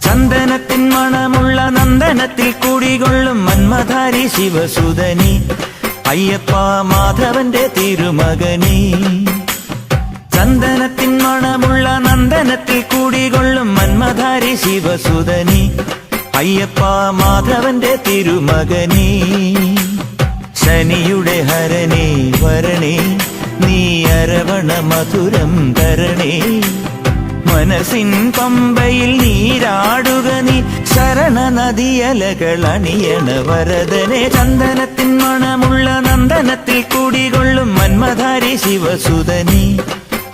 ചന്ദനത്തിൻ മണമുള്ള നന്ദനത്തിൽ കൂടികൊള്ളും മന്മധാരി ശിവസുതനി അയ്യപ്പ മാധവന്റെ തിരുമകനി. ചന്ദനത്തിൻ മണമുള്ള നന്ദനത്തിൽ കൂടികൊള്ളും മന്മധാരി ശിവസുതനി. അയ്യപ്പ മാധവന്റെ തിരുമകനി. ശനിയുടെ ഹരണേ വരണേ നീ അരവണ മധുരം തരണേ. മനസ്സിൻ പമ്പയിൽ നീരാടുക നീ ശരണ നദിയലകൾ അണിയണ വരദനെ. ചന്ദനത്തിൻ മണമുള്ള നന്ദനത്തിൽ കൂടികൊള്ളും മന്മധാരി ശിവസുതനി.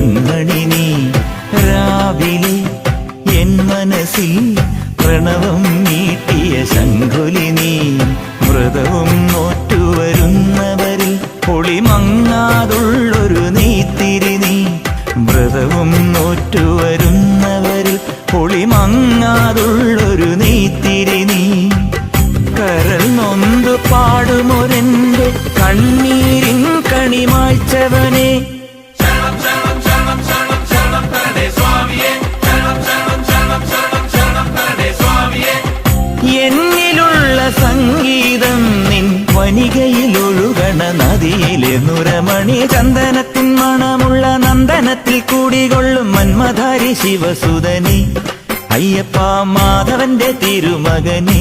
നേടിയ കൺമണി നീ രാവിലെ എൻ മനസ്സിൽ പ്രണവം നീട്ടിയ ശങ്കുലിനി വ്രതവും നോറ്റുവരുന്നവരിൽ പൊളിമങ്ങാതുള്ളൊരു നീത്തിരി നീ വ്രതവും നോറ്റുവരുന്നവരിൽ പൊളിമങ്ങാതുള്ളൊരു നീത്തിരി നീ കരൾ നൊന്തു പാടുമൊരെന്റെ കണ്ണീരിൻ കണിമായ്ച്ചവനെ നിൻ വനികയിലൊഴുകണ നദിയിലെ നുരമണി ചന്ദനത്തിൻ മണമുള്ള നന്ദനത്തിൽ കൂടികൊള്ളും മന്മധാരി ശിവസുതനി. അയ്യപ്പ മാധവന്റെ തിരുമകനി.